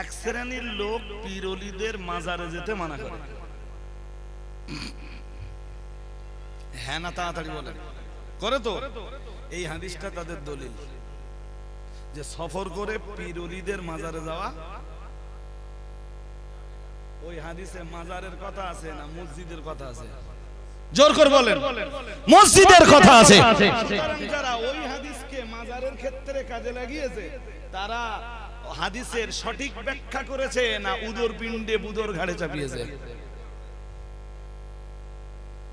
এক শ্রেণির লোক পিরলিদের মাজারে যেতে মানা করে। হ্যাঁ না তাড়াতাড়ি বলেন। করে তো। এই হাদিসটা তাদের দলিল। যে সফর করে পিরলিদের মাজারে যাওয়া। ওই হাদিসে মাজারের কথা আছে না মসজিদের কথা আছে? জোর করে বলেন। মসজিদের কথা আছে। যারা ওই হাদিসকে মাজারের ক্ষেত্রে কাজে লাগিয়েছে তারা হাদিসের সঠিক ব্যাখ্যা করেছে না উদর পিণ্ডে বুদর ঘাড়ে চাপিয়েছে?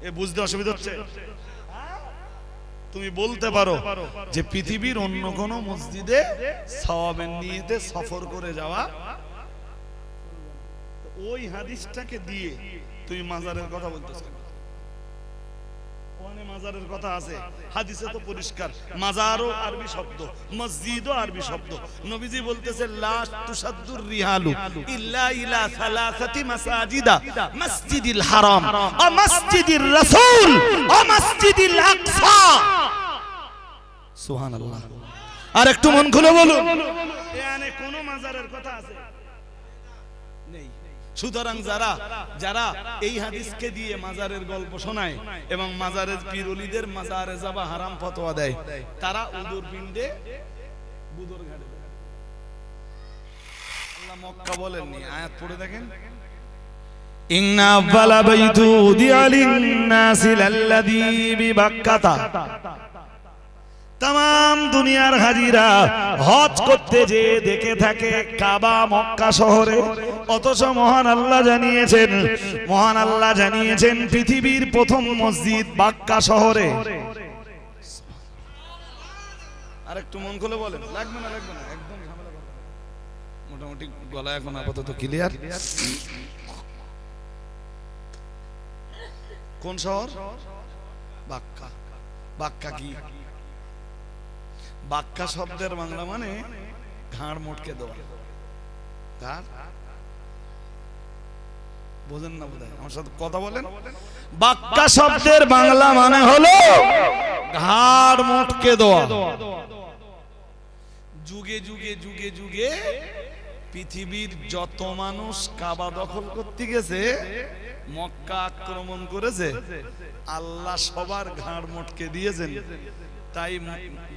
এ বুঝতে অসুবিধা হচ্ছে? তুমি বলতে পারো যে পৃথিবীর অন্য কোন মসজিদে সওয়াবের নিয়েতে সফর করে যাওয়া? ওই হাদিসটাকে দিয়ে তুমি মাজারের কথা বলতেছ মাজারের কথা আছে, হাদিসে তো পরিষ্কার। মাজারও আরবি শব্দ, মসজিদও আরবি শব্দ। নবীজি বলতেছে, লা তুসাদ্দুর রিহালু ইল্লা ইলা সালাসাতি মাসাজিদা মসজিদিল হারাম ও মসজিদির রাসূল ও মসজিদিল আকসা। সুবহানাল্লাহ। আর একটু মন খুলে বলুন। এখানে কোন মাজারের কথা আছে? সুতরাং যারা যারা এই হাদিসকে দিয়ে মাজারের গল্প শোনায় এবং মাজারের পিরুলিদের মাজারে যাবা হারাম ফতোয়া দেয় তারা উদুর পিণ্ডে বুদর ঘাটে আল্লাহ মক্কা বলেননি আয়াত পড়ে দেখেন। দুনিয়ার হাজিরা। হজ করতে যে দেখে থাকে কাবা, মক্কা শহরে। অথচ মহান আল্লাহ জানিয়েছেন, মহান আল্লাহ জানিয়েছেন পৃথিবীর প্রথম মসজিদ বাক্কা শহরে। আর মন খুলে বলেন। লাগবে না লাগবে না, একদম। মোটামুটি গলা এখন আপাতত ক্লিয়ার কোন শহর? বাক্কা। বাক্কা কি? বাক্কা শব্দের বাংলা মানে ঘাড় মোটকে দেওয়া। ঘাড়? বোঝেন না বোধ আমার সাথে কথা বলেন। বাক্কা শব্দের বাংলা মানে হলো ঘাড় মোটকে দেওয়া। যুগে যুগে যুগে যুগে পৃথিবীর যত মানুষ কাবা দখল করতে গেছে, মক্কা আক্রমণ করেছে, আল্লাহ সবার ঘাড় মোটকে দিয়েছেন। তাই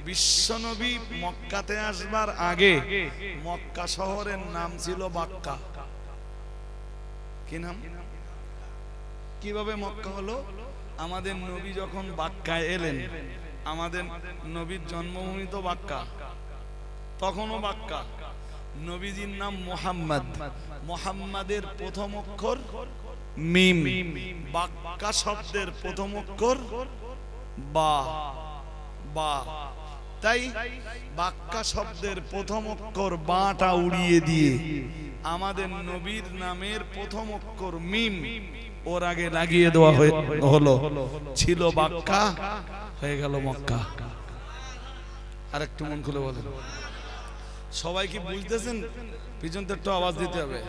বিশ্বনবী মক্কাতে আসবার আগে মক্কা শহরের নাম ছিল বাক্কা। কি নাম? কীভাবে মক্কা হলো? আমাদের নবী যখন বাক্কায় এলেন, আমাদের নবীর জন্মভূমি তো বাক্কা। তখনও বাক্কা। নবীজির নাম মোহাম্মদ। মোহাম্মদের প্রথম অক্ষর মিম। বাক্কা শব্দের প্রথম অক্ষর বা। বা। তাই বাক্কা শব্দের প্রথম অক্ষর বাটা উড়িয়ে দিয়ে আমাদের নবীর নামের প্রথম অক্ষর মিম ওর আগে লাগিয়ে দেওয়া হয়ে- হলো। ছিল বাক্কা, হয়ে গেল মক্কা। আর একটু মন খুলে বলেন। সবাই কি বুঝতেছেন? পিছন একটু আওয়াজ দিতে হবে।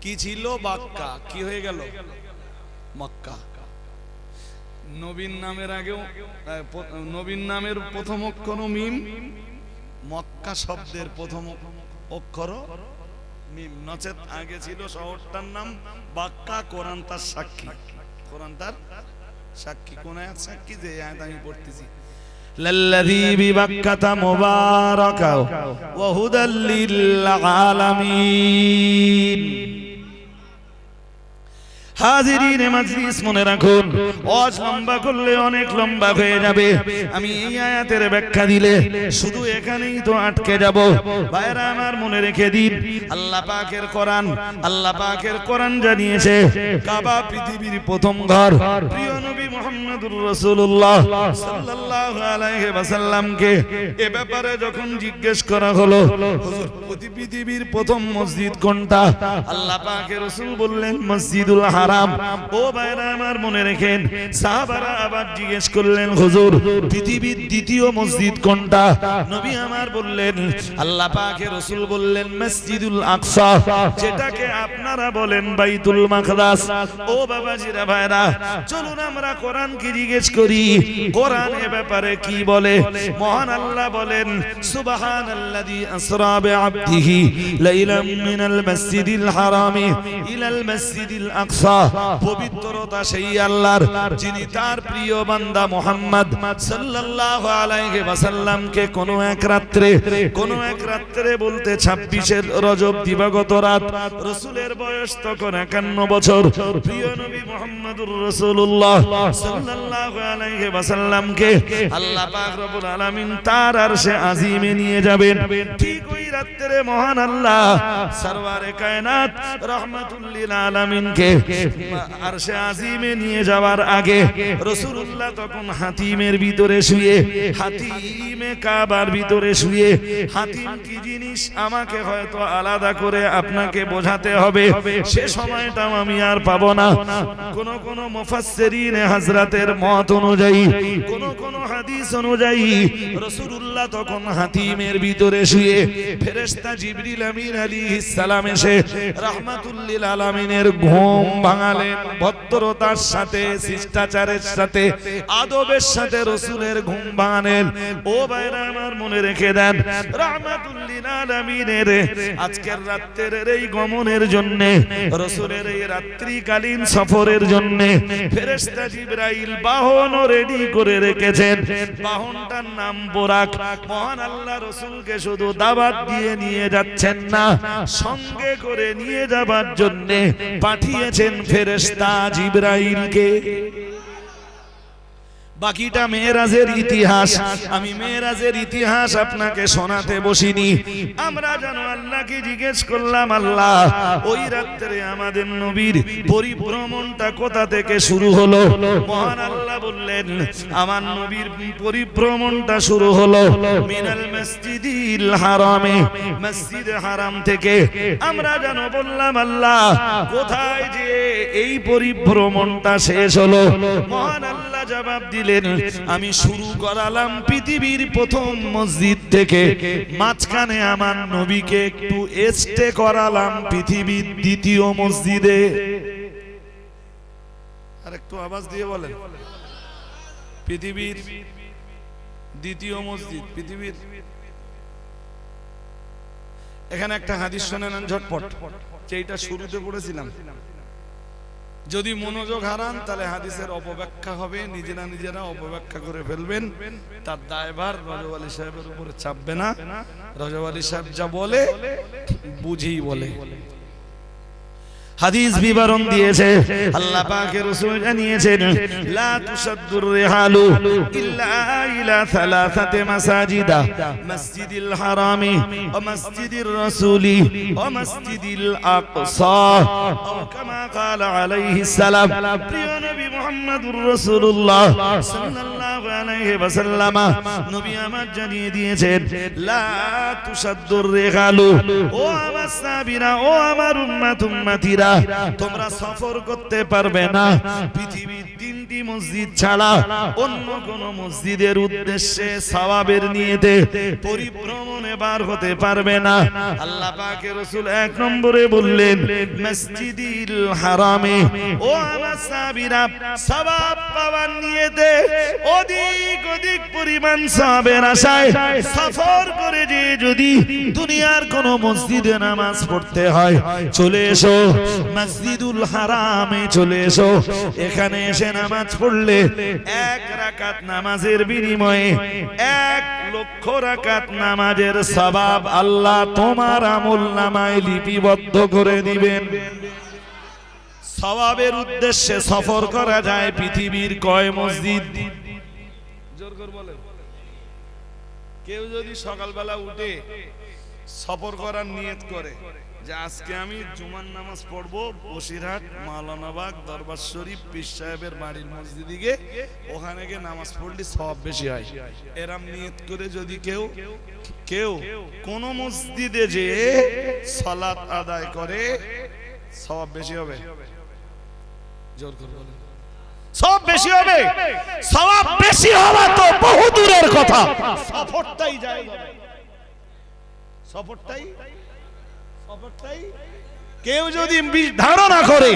কি ছিল বাক্কা? কি হয়ে গেল? মক্কা। নবীন নামের আগেও নবীন নামের প্রথম অক্ষর মিম, মক্কা শব্দের প্রথম অক্ষর মিম। নচেত আগে ছিল শহরটার নাম বাক্কা, কোরআন তার সাক্ষী। কোরআন তার সাক্ষী। কোন আয়াত সাক্ষী? যে আয়াত আমি পড়তেছি। লাল্লাযী বিবাক্কাতা মুবারাকা আলামিন। হাজিরিন মাজলিস মনে রাখুন। অজ লম্বা করলে অনেক লম্বা হয়ে যাবে। আমি এই আয়াতের ব্যাখ্যা দিলে শুধু এখানেই তো আটকে যাব। ভাইরা আমার মনে রেখে দিন, আল্লাহ পাকের কোরআন, আল্লাহ পাকের কোরআন জানিয়েছে, কাবা পৃথিবীর প্রথম ঘর। প্রিয় নবী মুহাম্মদুর রাসূলুল্লাহ সাল্লাল্লাহু আলাইহি ওয়াসাল্লামকে এ ব্যাপারে যখন জিজ্ঞেস করা হলো, হুজুর পৃথিবীর প্রথম মসজিদ কোনটা? আল্লাহ পাকের রাসূল বললেন, মসজিদুল হারাম। ও ভাইরা আমার মনে রেখেন, সাহাবারা আবার জিজ্ঞেস করলেন, হুজুর, পৃথিবীর দ্বিতীয় মসজিদ কোনটা? নবী আমার বললেন, আল্লাহ পাকের রাসূল বললেন, মসজিদুল আকসা, যেটাকে আপনারা বলেন বাইতুল মাকদাস। ও বাবাজিরা ভাইরা, চলুন আমরা কোরআন কি জিজ্ঞেস করি কোরআন এ ব্যাপারে কি বলে? মহান আল্লাহ বলেন, সুবহানাল্লাযী আসরা বিআবদিহি লাইলাম মিনাল মাসজিদিল হারামি ইলাল মাসজিদিল আকসা। পবিত্রতা সেই আল্লাহর, যিনি তার প্রিয় বান্দা মুহাম্মদ সাল্লাল্লাহু আলাইহি ওয়াসাল্লামকে কোন এক রাত্রে, কোন এক রাত্রে বলতে 26 এর রজব দিবাগত রাত, রাসূলের বয়স তখন 51 বছর। প্রিয় নবী মুহাম্মদুর রাসূলুল্লাহ সাল্লাল্লাহু আলাইহি ওয়াসাল্লামকে আল্লাহ পাক রব্বুল আলামিন তার আরশে আজিমে নিয়ে যাবেন। ঠিক ওই রাত্রে মহান আল্লাহ সরওয়ারে কায়নাত রহমাতুল লিল আলামিনকে আরশে আজিমে নিয়ে যাওয়ার আগে রাসূলুল্লাহ তখন হাতিমের ভিতরে শুয়ে, হাতিমে কাবার ভিতরে শুয়ে, হাতিম কি জিনিস আমাকে হয়তো আলাদা করে আপনাকে বোঝাতে হবে? সে সময়টাও আমি আর পাবো না। কোন কোন হযরতের মত অনুযায়ী, কোন কোন হাদিস অনুযায়ী রাসূলুল্লাহ তখন হাতিমের ভিতরে শুয়ে ফেরেশতা জিবরিল আমিন আলাইহিস সালাম এসে রাহমাতুল লিল আলামিনের ঘুম ভাঙালেন ভদ্রতার সাথে, শিষ্টাচারের সাথে, আদবের সাথে রাসূলের ঘুম ভাঙালেন। ও ভাইরা আমার মনে রেখে দেন আজকের রাতের এই গমনের রাসূলের এই রাত্রিকালীন সফরের বাহন রেডি করে রেখেছেন। বাহনটার নাম বোরাক। মহান আল্লাহ রসুলকে শুধু দাবাত দিয়ে নিয়ে যাচ্ছেন না, সঙ্গে করে নিয়ে যাবার জন্য পাঠিয়েছেন ফেরেশতা জিবরাইলকে বাকিটা মেয়েরাজের ইতিহাস। আমি মেয়েরাজের ইতিহাস আপনাকে শোনাতে বসিনি। আমরা জানো আল্লাহকে জিজ্ঞেস করলাম, আল্লাহ, ওই রাত্রে আমাদের নবীর পরিভ্রমণটা কোথা থেকে শুরু হলো? মহান আল্লাহ বললেন, আমার নবীর পরিভ্রমণটা শুরু হলো মিনাল মসজিদিল হারামে, মসজিদ হারাম থেকে। আমরা জানো বললাম, আল্লাহ, কোথায় যে এই পরিভ্রমণটা শেষ হলো? মহান আল্লাহ জবাব দিলেন আমি শুরু করালাম পৃথিবীর প্রথম মসজিদ থেকে। মাঝখানে আমার নবীকে একটু এস্টে করালাম পৃথিবীর দ্বিতীয় মসজিদে। আর একটু আওয়াজ দিয়ে বলেন, পৃথিবীর দ্বিতীয় মসজিদ, পৃথিবীর এখানে একটা হাদিস শুনে নেন ঝটপট যেটা শুরুতে পড়েছিলাম। যদি মনোযোগ হারান তাহলে হাদিসের অপব্যাখ্যা হবে। নিজেরা নিজেরা অপব্যাখ্যা করে ফেলবেন। তার দায়ভার রজব আলী সাহেবের উপরে চাপবে না। রজব আলী সাহেব যা বলে। বুঝেই বলে। হাদিস বিবরণ দিয়েছে আল্লাহ পাকের রাসূল জানিয়েছেন লা তুসাদ্দুর রিহালু ইল্লা ইলা সালাসাতি মাসাজিদা মসজিদিল হারামি ওয়া মসজিদির রাসূলি ওয়া মসজিদিল আকসা আও কামা قال আলাইহি সালাম প্রিয় নবী মুহাম্মদুর রাসূলুল্লাহ সাল্লাল্লাহু আলাইহি ওয়াসাল্লাম নবী আমার জানিয়ে দিয়েছেন লা তুসাদ্দুর রিহালু ও আমার সাহাবীরা ও আমার উম্মত উম্মতিরা তোমরা সফর করতে পারবে না। পৃথিবীর তিনটি মসজিদ ছাড়া অন্য কোন মসজিদের উদ্দেশ্যে সওয়াবের নিয়েতে পরিভ্রমণে বার হতে পারবে না। আল্লাহ পাকের রসুল এক নম্বরে বললেন, মসজিদিল হারামে, ও আমার সাবিরা সওয়াব পাওয়ার নিয়েতে অধিক অধিক পরিমাণ সওয়াবের আশায় সফর করে যে যদি দুনিয়ার কোন মসজিদে নামাজ পড়তে হয়, চলে এসো মসজিদুল হারামে চলে এসো। এখানে এসে নামাজ পড়লে এক রাকাত নামাজের বিনিময়ে এক লক্ষ রাকাত নামাজের সবাব আল্লাহ তোমার আমল নামায় লিপিবদ্ধ করে দিবেন। সওয়াবের উদ্দেশ্যে সফর করা যায় পৃথিবীর কয় মসজিদ? কেউ যদি সকালবেলা উঠে সফর করার নিয়ত করে যে আজকে আমি জুমার নামাজ পড়ব বসিরহাট মাওলানাবাগ দরবার শরীফ, পীর সাহেবের বাড়ির মসজিদে গিয়ে ওখানে গিয়ে নামাজ পড়লে সব বেশি হয়। এরাম নিয়ত করে যদি কেউ কেউ কোন মসজিদে যে সালাত আদায় করে সব বেশি হবে। জোর করে বলেন। সব বেশি হবে। সওয়াব বেশি হওয়া তো বহু দূরের কথা। সফরটাই যায়। সফরটাই। সফরটাই। কেউ যদি ধারণা করে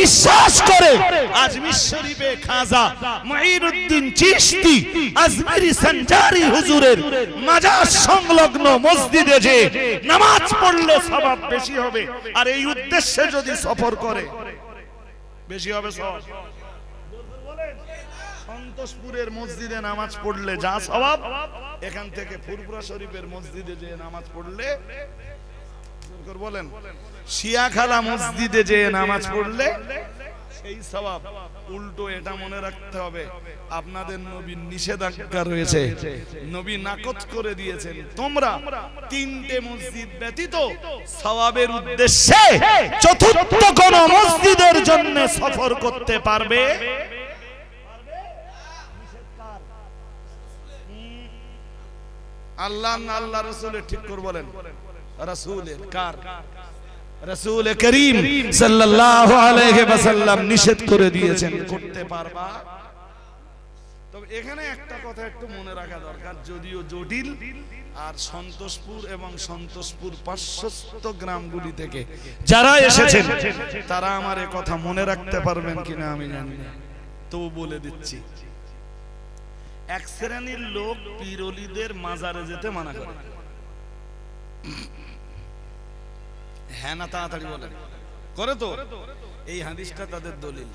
বিশ্বাস করে আজমির শরীফে খাজা মঈনুদ্দিন চিশতি আজমিরি সঞ্জারি হুজুরের মাজার সংলগ্ন মসজিদে যে নামাজ পড়লে সওয়াব বেশি হবে। আর এই উদ্দেশ্যে যদি সফর করে বেশি হবে সব। সন্তোষপুরের মসজিদে নামাজ পড়লে যা স্বভাব, এখান থেকে ফুরপুরা শরীফের মসজিদে যে নামাজ পড়লে বলেন, শিয়াখালা মসজিদে যে নামাজ পড়লে সেই স্বভাব। উল্টো এটা মনে রাখতে হবে। আপনাদের নবী নিষেধাজ্ঞা রয়েছে। নবী নাকচ করে দিয়েছেন। তোমরা তিনটে মসজিদ ব্যতীত সওয়াবের উদ্দেশ্যে চতুর্থ কোন মসজিদের জন্য সফর করতে পারবে? আল্লাহ আল্লাহ রসুলের ঠিক করে বলেন। রসুলের কার? রসুল করিম সাল্লাল্লাহু আলাইহি ওয়াসাল্লাম নিষেধ করে দিয়েছেন। করতে পারবা? তবে এখানে একটা কথা একটু মনে রাখা দরকার যদিও জটিল আর সন্তোষপুর এবং সন্তোষপুর পার্শ্বস্থ গ্রামগুলি থেকে যারা এসেছেন তারা আমার এ কথা মনে রাখতে পারবেন কিনা আমি জানি না। তবু বলে দিচ্ছি এক শ্রেণির লোক পিরলিদের মাজারে যেতে মানা করে। হ্যাঁ না তাড়াতাড়ি বলে করে তো। এই হাদিসটা তাদের দলিল।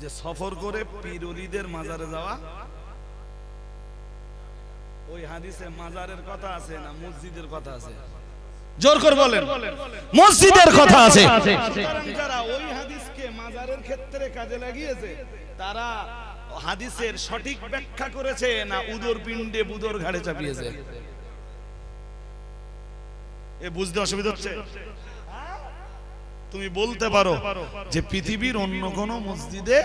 যে সফর করে পিরলিদের মাজারে যাওয়া ওই হাদিসে মাজারের কথা আছে না মসজিদের কথা আছে? জোর করে বলেন। মসজিদের কথা আছে। যারা ওই হাদিসকে মাজারের ক্ষেত্রে কাজে লাগিয়েছে তারা হাদিসের সঠিক ব্যাখ্যা করেছে না উদর পিণ্ডে বুদর ঘাড়ে চাপিয়েছে? বুঝতে অসুবিধা হচ্ছে? তুমি বলতে পারো যে পৃথিবীর অন্য কোন মসজিদে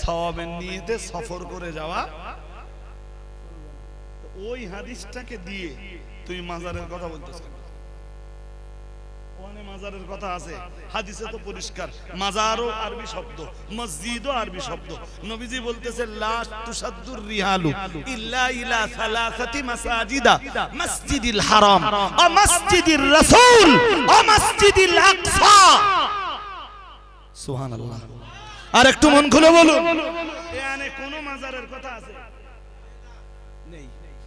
সওয়াবের নিয়েতে সফর করে যাওয়া? ওই হাদিসটাকে দিয়ে তুমি মাজারের কথা বলতেছ। মাজারের কথা আছে, হাদিসে তো পরিষ্কার। মাজারও আরবি শব্দ মসজিদও আরবি শব্দ। নবীজি বলতেছে, লা তুসাদ্দুর রিহালু ইল্লা ইলা সালাসাতি মাসাজিদা মসজিদিল হারাম। ও মসজিদির রাসূল ও মসজিদিল আকসা। সুবহানাল্লাহ। আর একটু মন খুলে বলুন। এখানে কোন মাজারের কথা আছে?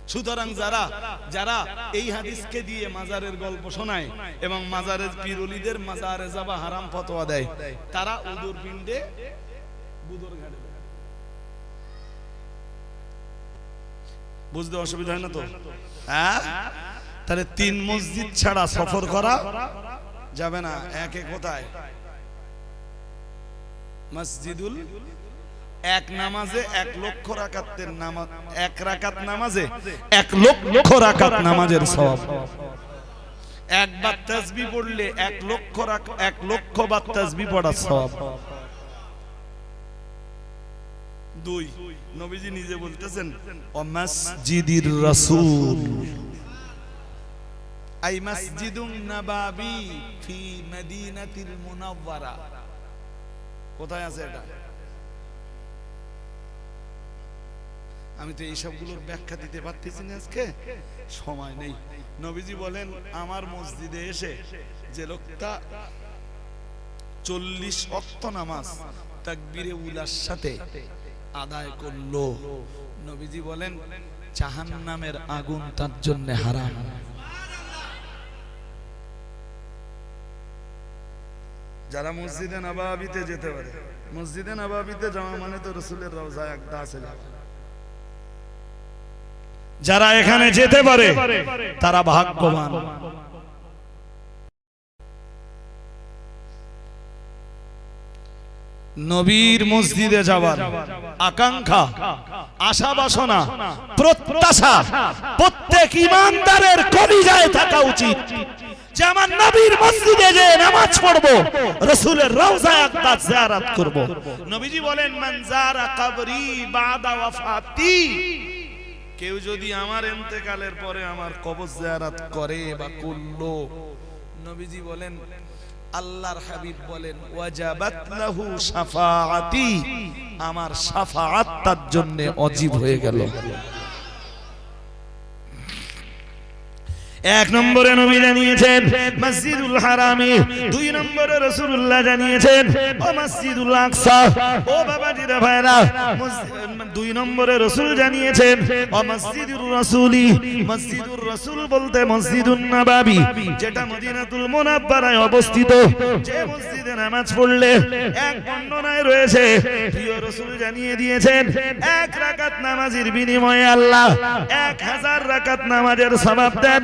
সুতরাং যারা যারা এই হাদিসকে দিয়ে মাজারের গল্প শোনায় এবং মাজারের পিরুলিদের মাজারে যাবা হারাম ফতোয়া দেয়, তারা উদুর পিণ্ডে বুদর ঘাটে বুঝতে অসুবিধা হয় না তো? হ্যাঁ? তাহলে তিন মসজিদ ছাড়া সফর করা যাবে না একে কোথায়? মসজিদুল এক নামাজে এক লক্ষ রাকাতের নামাজ এক রাকাত নামাজে এক লক্ষ রাকাত নামাজের সওয়াব। একবার তাসবি পড়লে এক লক্ষ এক লক্ষ বার তাসবি পড়ার সওয়াব। দুই নবীজি নিজে বলতেছেন ও মসজিদির রাসূল। আই মসজিদুন নাবাবি ফি মদিনাতিল মুনাওয়ারা। কোথায় আছে এটা? আমি তো এই সবগুলোর ব্যাখ্যা দিতে পারতেছি না আজকে। সময় নেই। নবীজি বলেন, আমার মসজিদে এসে যে লোকটা চল্লিশ অক্ত নামাজ তাকবিরে উলার সাথে আদায় করল। নবীজি বলেন জাহান নামের আগুন তার জন্য হারাম। যারা মসজিদে নবাবিতে যেতে পারে, মসজিদে নবাবিতে যাওয়া মানে তো রসুলের রওজা একটা আছে যাওয়া। যারা এখানে যেতে পারে তারা ভাগ্যবান। নবীর মসজিদে যাওয়ার আকাঙ্ক্ষা আশা বাসনা প্রত্যাশা প্রত্যেক ইমানদারের কলিজায় থাকা উচিত। যে আমার নবীর মসজিদে যে নামাজ পড়ব রসুলের রওজায় একটা জিয়ারত করব। নবীজি বলেন মান যারা কবরি বাদা ওয়াফাতি। কেউ যদি আমার এন্তেকালের পরে আমার কবর জিয়ারত করে বা করল, নবীজি বলেন, আল্লাহর হাবিব বলেন, ওয়াজাবাত লাহু শাফাআতি। আমার শাফাআত তার জন্য অজীব হয়ে গেল। এক নম্বরে নবী জানিয়েছেন, মসজিদুল হারামে। দুই নম্বরে রসুল্লাহ জানিয়েছেন, ও মসজিদুল আকসা। ও বাবা জিরা ভাইরা দুই নম্বরে রসুল জানিয়েছেন, ও মসজিদুর রসুলি। মসজিদুর রসুল বলতে মসজিদুন নবাবি, যেটা মদিনাতুল মুনাব্বারায় অবস্থিত। যে মসজিদে নামাজ পড়লে এক বর্ণনায় রয়েছে, প্রিয় রসুল জানিয়ে দিয়েছেন, এক রাকাত নামাজের বিনিময়ে আল্লাহ এক হাজার রাকাত নামাজের সবাব দেন।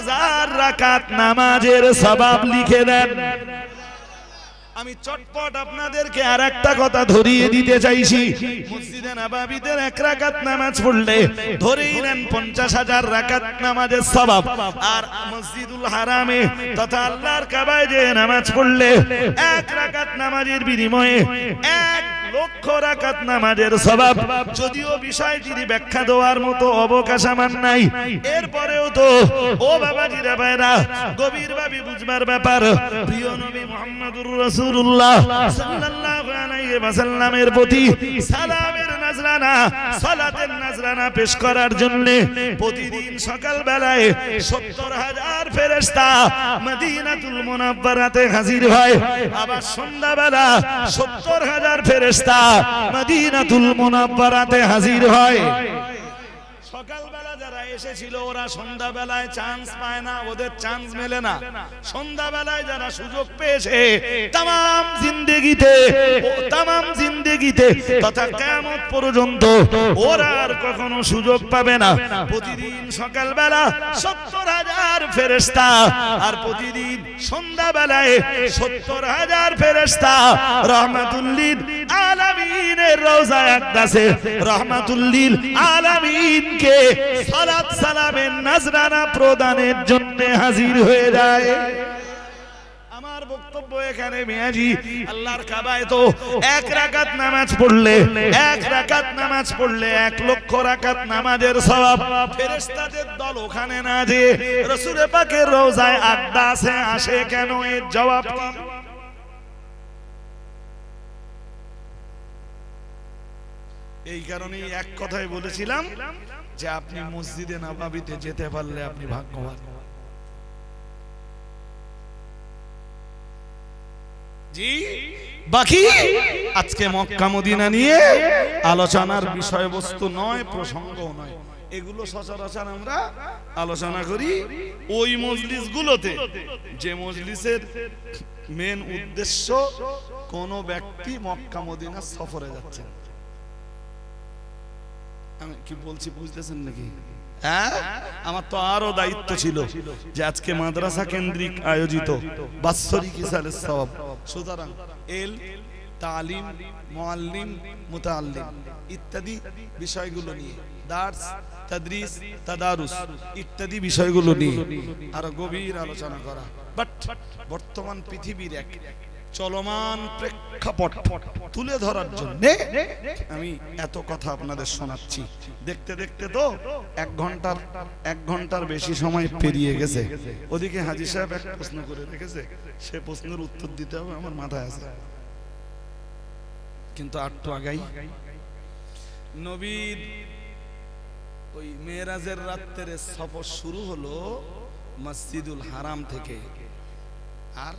হাজার রাকাত নামাজের সওয়াব লিখে দেন। আমি চটপট আপনাদেরকে আর একটা কথা ধরিয়ে দিতে চাইছি। মসজিদে নবাবিদের এক রাকাত নামাজ পড়লে ধরেই নেন পঞ্চাশ হাজার রাকাত নামাজের সবাব। আর মসজিদুল হারামে তথা আল্লাহর কাবায় যে নামাজ পড়লে এক রাকাত নামাজের বিনিময়ে এক লক্ষ রাকাত নামাজের স্বভাব। যদিও বিষয়টির ব্যাখ্যা দেওয়ার মতো অবকাশ আমার নাই। এরপরেও তো, ও বাবাজিরা ভাইরা, গভীর ভাবে বুঝবার ব্যাপার। প্রিয় নবী মোহাম্মদুর রাসূলুল্লাহ সাল্লাল্লাহু আলাইহি প্রতি সালামের নজরানা, সালাতের নাজরানা পেশ করার জন্য প্রতিদিন সকাল বেলায় 70 হাজার ফেরেশতা মদিনাতুল মুনাব্বারাতে হাজির হয়। আবার সন্ধ্যাবেলা 70 হাজার ফেরেশতা মদিনাতুল মুনাব্বারাতে হাজির হয়। সকালবেলা যারা এসেছিল, ওরা সন্ধ্যাবেলায় চান্স পায় না, ওদের চান্স মেলে না। সন্ধ্যাবেলায় যারা সুযোগ পেয়েছে তাম জিন্দেগিতে তাম জিন্দেগিতে, তথা কেমত পর্যন্ত ওরা আর কখনো সুযোগ পাবে না। প্রতিদিন সকালবেলা সত্তর হাজার ফেরেস্তা আর প্রতিদিন সন্ধ্যাবেলায় সত্তর হাজার ফেরেস্তা রহমাতুল্লিল আলামিনের রোজা আকদাসে রহমাতুল্লিল আলামিনকে সালাত সালামের নাজরানা প্রদানের জন্য হাজির হয়ে যায়। এক নামাজ পড়লে, এক নামাজ পড়লে, এক লক্ষ নামাজের দল ওখানে না যে রোজায় আড্ডা আছে, আসে কেন? এর জবাব এই কারণেই এক কথাই বলেছিলাম যে আপনি মসজিদে নাবাবিতে যেতে পারলে আপনি ভাগ্যবান। বাকি? আজকে মক্কা মদিনা নিয়ে আলোচনার বিষয়বস্তু নয় প্রসঙ্গ নয়। এগুলো সচরাচর আমরা আলোচনা করি ওই মজলিস গুলোতে যে মজলিসের মেন উদ্দেশ্য কোন ব্যক্তি মক্কা মদিনা সফরে যাচ্ছেন। আমি কি বলছি বুঝতেছেন নাকি? হ্যাঁ? আমার তো আরও দায়িত্ব ছিল যে আজকে মাদ্রাসা কেন্দ্রিক আয়োজিত বাৎসরিক ইসালের সওয়াব। সুতরাং এল তালিম মুআল্লিম মুতাআল্লিম ইত্যাদি বিষয়গুলো নিয়ে দার্স তাদরিস তাদারুস ইত্যাদি বিষয়গুলো নিয়ে আরও গভীর আলোচনা করা। বাট বর্তমান পৃথিবীর এক চলমান প্রেক্ষাপট তুলে ধরার জন্য আমি এত কথা আপনাদের শোনাচ্ছি। দেখতে দেখতে তো এক ঘণ্টার এক ঘণ্টার বেশি সময় পেরিয়ে গেছে। ওদিকে হাজি সাহেব এক প্রশ্ন করে রেখেছে সে প্রশ্নের উত্তর দিতে হবে আমার মাথায় আছে। কিন্তু আটটু আগাই। নবীর ওই মেয়েরাজের রাত্রের সফর শুরু হলো মসজিদুল হারাম থেকে। আর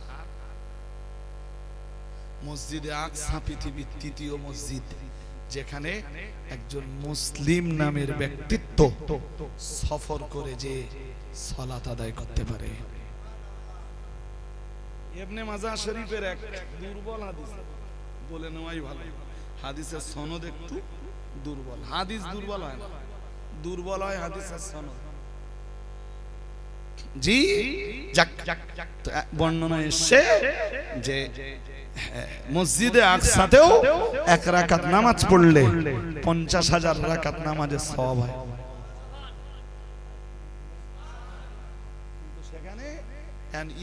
মসজিদে আকসা পৃথিবীর তৃতীয় মসজিদ, যেখানে একজন মুসলিম নামের ব্যক্তিত্ব সফর করে যে সলাত আদায় করতে পারে। এমনি মাজা শরীফের এক দুর্বল হাদিস, বলে নেওয়াই ভালো। হাদিসের সনদ একটু দুর্বল। হাদিস দুর্বল হয় না। দুর্বল হয় হাদিসের সনদ। জি বর্ণনা এসছে যে মসজিদে আকসাতেও এক রাকাত নামাজ পড়লে পঞ্চাশ হাজার রাকাত নামাজের সব হয়।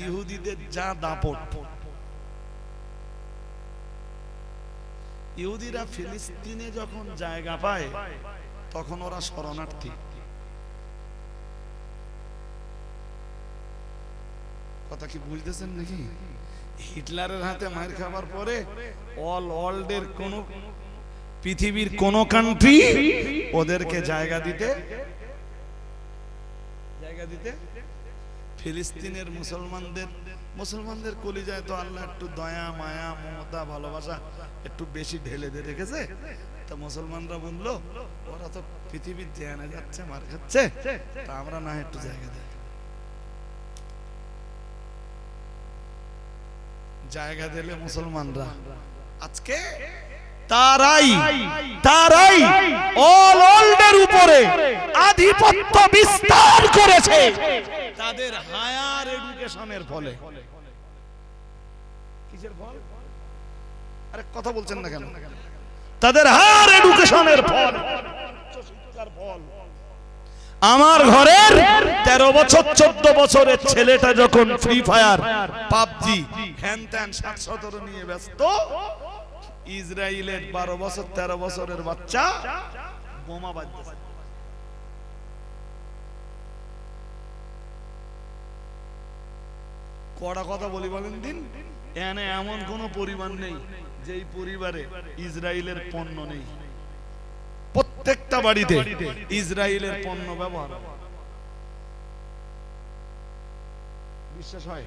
ইহুদিদের যা দাপট, ইহুদিরা ফিলিস্তিনে যখন জায়গা পায়, তখন ওরা শরণার্থী। কথা কি বুঝতেছেন নাকি? হিটলারের হাতে মার খাবার পরে অল ওয়ার্ল্ডের কোন পৃথিবীর কোন কান্ট্রি ওদেরকে জায়গা দিতে জায়গা দিতে ফিলিস্তিনের মুসলমানদের মুসলমানদের কলিজায় তো আল্লাহ একটু দয়া, মায়া, মমতা, ভালোবাসা একটু বেশি ঢেলে দিয়ে রেখেছে। তা মুসলমানরা বলল, ওরা তো পৃথিবীর জেনে যাচ্ছে, মার খাচ্ছে, তা আমরা না একটু জায়গা দেয় জায়গা দিলে মুসলমানরা। আজকে তারাই তারাই অল ওয়ার্ল্ডের উপরে আধিপত্য বিস্তার করেছে। তাদের হায়ার এডুকেশনের ফলে। কিসের ফল? আরে কথা বলছেন না কেন? তাদের হায়ার এডুকেশনের ফল। উচ্চশিক্ষার ফল। আমার ঘরের তেরো বছর, চোদ্দ বছরের ছেলেটা যখন ফ্রি ফায়ার পাবজি হ্যান ত্যান সাত নিয়ে ব্যস্ত, ইসরায়েলের বারো বছর, তেরো বছরের বাচ্চা, বোমা বাজতেছে কড়া কথা বলি বলেন দিন এনে এমন কোন পরিবার নেই যেই পরিবারে ইসরায়েলের পণ্য নেই। প্রত্যেকটা বাড়িতে ইসরায়েলের পণ্য ব্যবহার। বিশ্বাস হয়?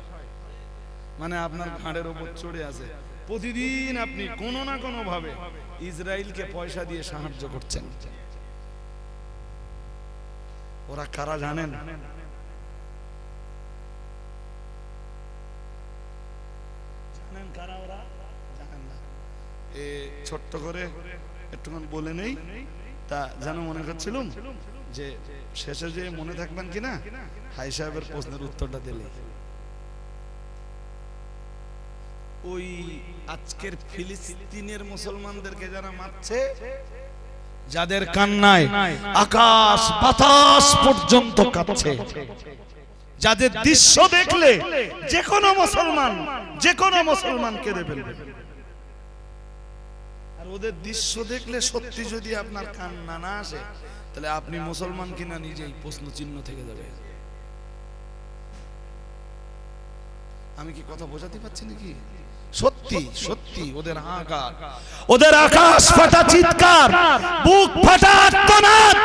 মানে আপনার ঘাড়ের ওপর চড়ে আছে। প্রতিদিন আপনি কোনো না কোনো ভাবে ইসরায়েলকে পয়সা দিয়ে সাহায্য করছেন। ওরা কারা জানেন? জানেন কারা ওরা? জানেন না। এ ছোট্ট করে একটুখানি বলে নেই। তা যেন মনে করছিলাম যে শেষে যে মনে থাকবেন কিনা, হাই সাহেবের প্রশ্নের উত্তরটা দিলে ওই আজকের ফিলিস্তিনের মুসলমানদেরকে যারা মারছে, যাদের কান্নায় আকাশ বাতাস পর্যন্ত কাঁপছে, যাদের দৃশ্য দেখলে যে কোনো মুসলমান, যে কোনো মুসলমান কেঁদে ফেলবে। ওদের দৃশ্য দেখলে সত্যি যদি আপনার কান্না না আসে, তাহলে আপনি মুসলমান কিনা নিজেই প্রশ্ন চিহ্ন থেকে যাবে। আমি কি কথা বোঝাতে পারছি নাকি? সত্যি সত্যি, ওদের আকার। ওদের আকাশ ফাটা চিৎকার, বুক ফাটা আর্তনাদ।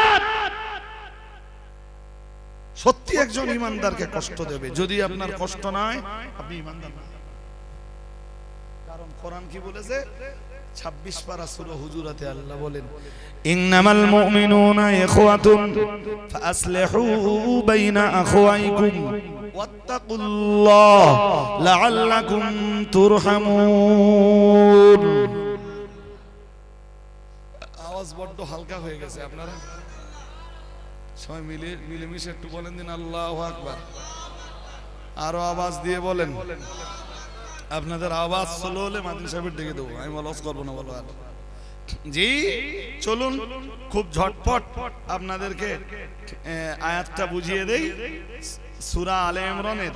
সত্যি একজন ইমানদারকে কষ্ট দেবে। যদি আপনার কষ্ট নয় আপনি ইমানদার কারণ কোরআন কি বলেছে? 26 পারা সূরা হুজুরাতে আল্লাহ বলেন ইন্নামাল মুমিনুনা ইখওয়াতুন ফাসলিহু বাইনা আখওয়াইকুম ওয়াত্তাকুল্লাহ লাআল্লাকুম তুরহামুন। আওয়াজ বড্ড হালকা হয়ে গেছে আপনারা? সবাই মিলে মিলেমিশে একটু বলেন দিন আল্লাহ আকবার। আরও আওয়াজ দিয়ে বলেন। আপনাদের আওয়াজ স্লো হলে মাদিন সাহেবের ডেকে দেবো। আমি লস করব না বলো আর। জি, চলুন, খুব ঝটপট আপনাদেরকে আয়াতটা বুঝিয়ে দেই। সুরা আলে ইমরানের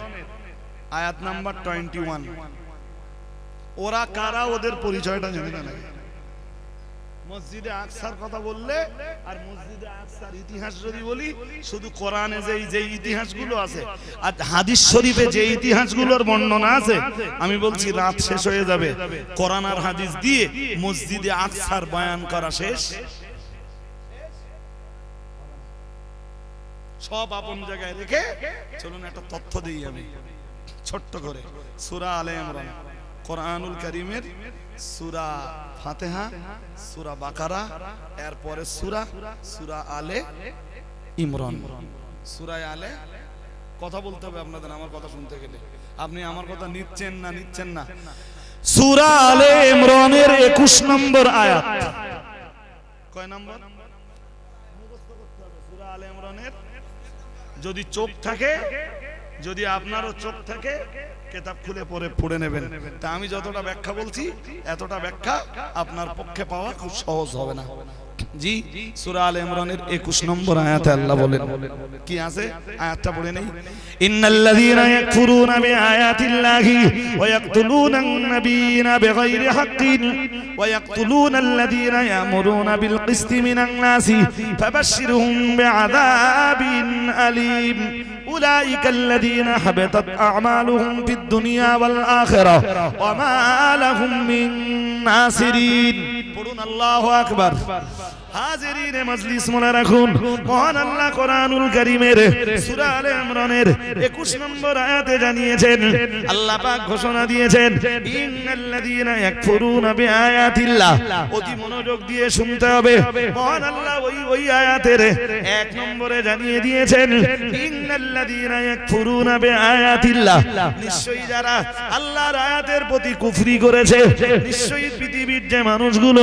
আয়াত নাম্বার টোয়েন্টি ওয়ান ওরা কারা, ওদের পরিচয়টা জানে না মসজিদে আকসার কথা বললে, আর মসজিদে আকসার ইতিহাস যদি বলি, শুধু কোরআনে যে যে ইতিহাসগুলো আছে, আর হাদিস শরীফে যে ইতিহাসগুলোর বর্ণনা আছে, আমি বলছি রাত শেষ হয়ে যাবে। কোরআন আর হাদিস দিয়ে মসজিদে আকসার বয়ান করা শেষ। সব আপন জায়গায় রেখে চলুন একটা তথ্য দিই আমি, ছোট্ট করে, সূরা আলে ইমরান। কোরআনুল কারীমের সূরা ফাতিহা, সূরা বাকারা, এরপরে সূরা সূরা আলে ইমরান। সূরা আলে কথা বলতে হবে আপনাদের, আমার কথা শুনতে গেলে। আপনি আমার কথা নিচ্ছেন না নিচ্ছেন না? সুরা আলে ইমরানের 21 নম্বর আয়াত। কয় নম্বর? সূরা আলে ইমরানের যদি চোখ থাকে, যদি আপনারও চোখ থাকে কেতাব খুলে পরে পড়ে নেবেন। তা আমি যতটা ব্যাখ্যা বলছি, এতটা ব্যাখ্যা আপনার পক্ষে পাওয়া খুব সহজ হবে না। জি সূরা আলে ইমরানের 21 নম্বর আয়াতে আল্লাহ বলেন কি আছে আয়াতটা পড়ে নেই إن الذين يكفرون بآيات الله ويقتلون النبيين بغير حق ويقتلون الذين يأمرون بالقسط من الناس فبشرهم بعذاب أليم أولئك الذين حبطت أعمالهم في الدنيا والآخرة وما لهم من ناصرين পড়ুন আল্লাহু আকবার হাজিরিনে মজলিস মনে রাখুন। মহান আল্লাহ কোরআনুল কারীমের সূরা আলে ইমরানের 21 নম্বর আয়াতে জানিয়েছেন, আল্লাহ পাক ঘোষণা দিয়েছেন, ইন্নাল্লাযীনা ইয়াকফুরুনা বিআয়াতিল্লাহ। অতি মনোযোগ দিয়ে শুনতে হবে। নিশ্চয়ই যারা আল্লাহর আয়াতের প্রতি কুফরি করেছে, নিশ্চয়ই পৃথিবীর যে মানুষগুলো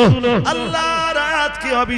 আল্লাহর আয়াতকে অবিশ্বাস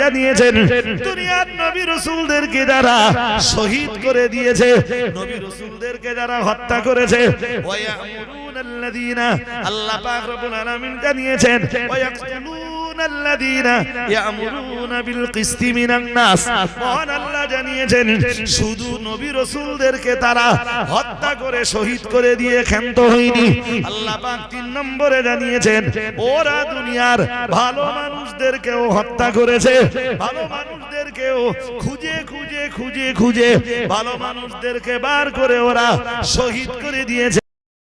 জানিয়েছেন শহীদ করে দিয়েছে, নবী রাসূলদেরকে যারা হত্যা করেছে ওয়ায়ামুরুনাল্লাযীনা আল্লাহ পাক রব্বুল আলামিন জানিয়েছেন ওরা দুনিয়ার ভালো মানুষদেরকেও হত্যা করেছে, ভালো খুঁজে খুঁজে খুঁজে খুঁজে, ভালো মানুষদেরকে বার করে ওরা শহীদ করে দিয়েছে।